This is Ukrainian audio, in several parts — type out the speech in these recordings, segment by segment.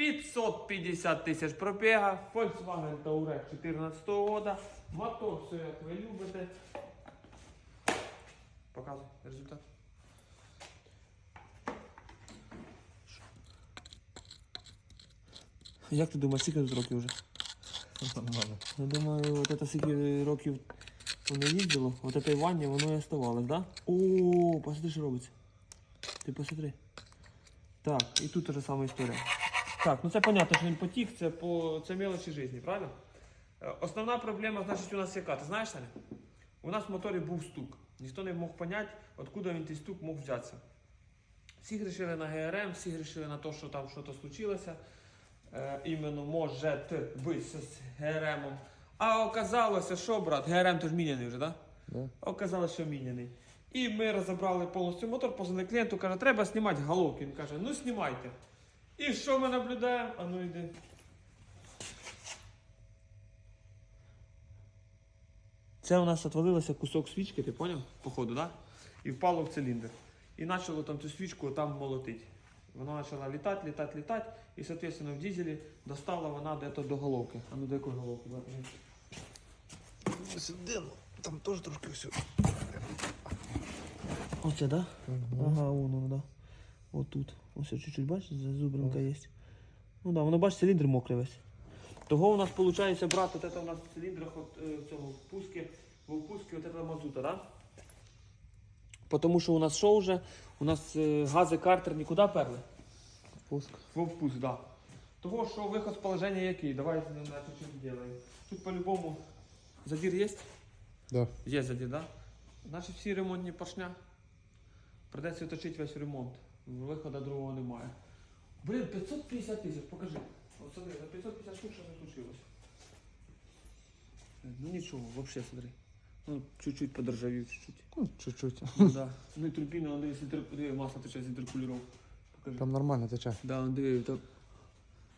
550 тисяч пробіга, Volkswagen Touareg 14 года, мотор все як ви любите. Показуй результат. Як ти думаєш, скільки тут років вже? Нормально. Я думаю, от це скільки років воно їздило, от це ванні, воно і оставалось, да? О, посмотри, що робиться. Ти посмотри. Так, і тут та ж сама історія. Так, ну це понятно, що він потік, це по це мелочі житті, правильно? Е, Основна проблема, значить, у нас яка? Ти знаєш, Саня? У нас в моторі був стук. Ніхто не мог поняти, откуда він той стук мог взятися. Всі грішили на ГРМ, всі грішили на те, що там щось случилося. Е, іменно може бути з ГРМ. А оказалося, що, брат, ГРМ то ж міняний вже, так? Да? Оказалось, що міняний. І ми розібрали повністю мотор, позвонили клієнту, каже, треба знімати головки. Він каже, ну знімайте. І що ми наблюдаємо? А ну йди. Це у нас отвалилося кусок свічки, ти поняв? Походу, да? І впало в циліндр. І почало там цю свічку там молотити. Вона почала літати, літати, літати, і, соответственно, в дизелі достала вона десь до головки. А ну до якої головки? Сюди, ну, там теж трошки все. Оце, да? Ага, воно, да. Отут. Ось чуть-чуть, бачиш, зазубринка є. Ну да, воно бачиш, циліндр мокрий весь. Того у нас виходить, брат, от у нас в циліндрах от, е, в цьому впуску, в впуску от этого мазута, да? Тому що у нас що вже? У нас е, гази картерні куди перли? Пуск. В впуск, да. Того, що виход з положення який? Давай на чуть-чуть зробимо. Тут по-любому задір є? Да. Є задір, да? Значить всі ремонтні поршня. Придеться точити весь ремонт. Виходу другого немає. Блін, 550 тисяч, покажи. От смотри, за 550 штук що не случилось. Ну нічого, взагалі смотри. Ну, чуть-чуть подоржавів, чуть-чуть. Ну, чуть-чуть. Ну, да. ну і турбіна, он дивись, інтер- диви, масло тече з інтеркуліров. Покажи. Там нормально тече. Да, он диви, так.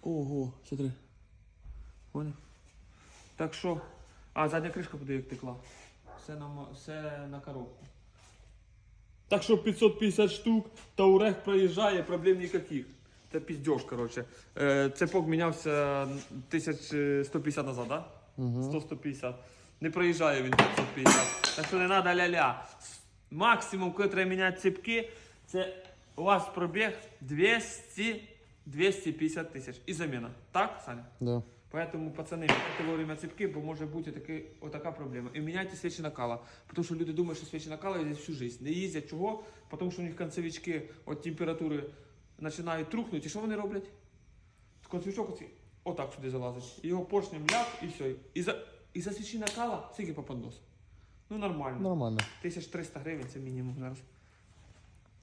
Ого, смотри. Понял? Так що. А, задня кришка буде як текла. Все на, мо- все на коробку. Так що 550 штук, Таурег проїжджає, проблем ніяких. Це піздьош, коротше. Е, цепок мінявся 1150 назад, да? Угу. 100-150. Не проїжджає він 550. Так що не треба ля-ля. Максимум, коли треба міняти цепки, це у вас пробіг 200 250 тисяч. І заміна. Так, Саня? Да. Поэтому, пацаны, міняйте вовремя цепки, бо може бути таки, отака проблема. І міняйте свічі накала. Тому що люди думають, що свічі накала їздять всю життя. Не їздять чого? Тому що у них концевички від температури починають трухнути. І що вони роблять? Концевичок оці, отак сюди залазить. І Його поршнем ляп і все. І за, і за свічі накала скільки по? Ну нормально. Нормально. 1300 гривень це мінімум зараз.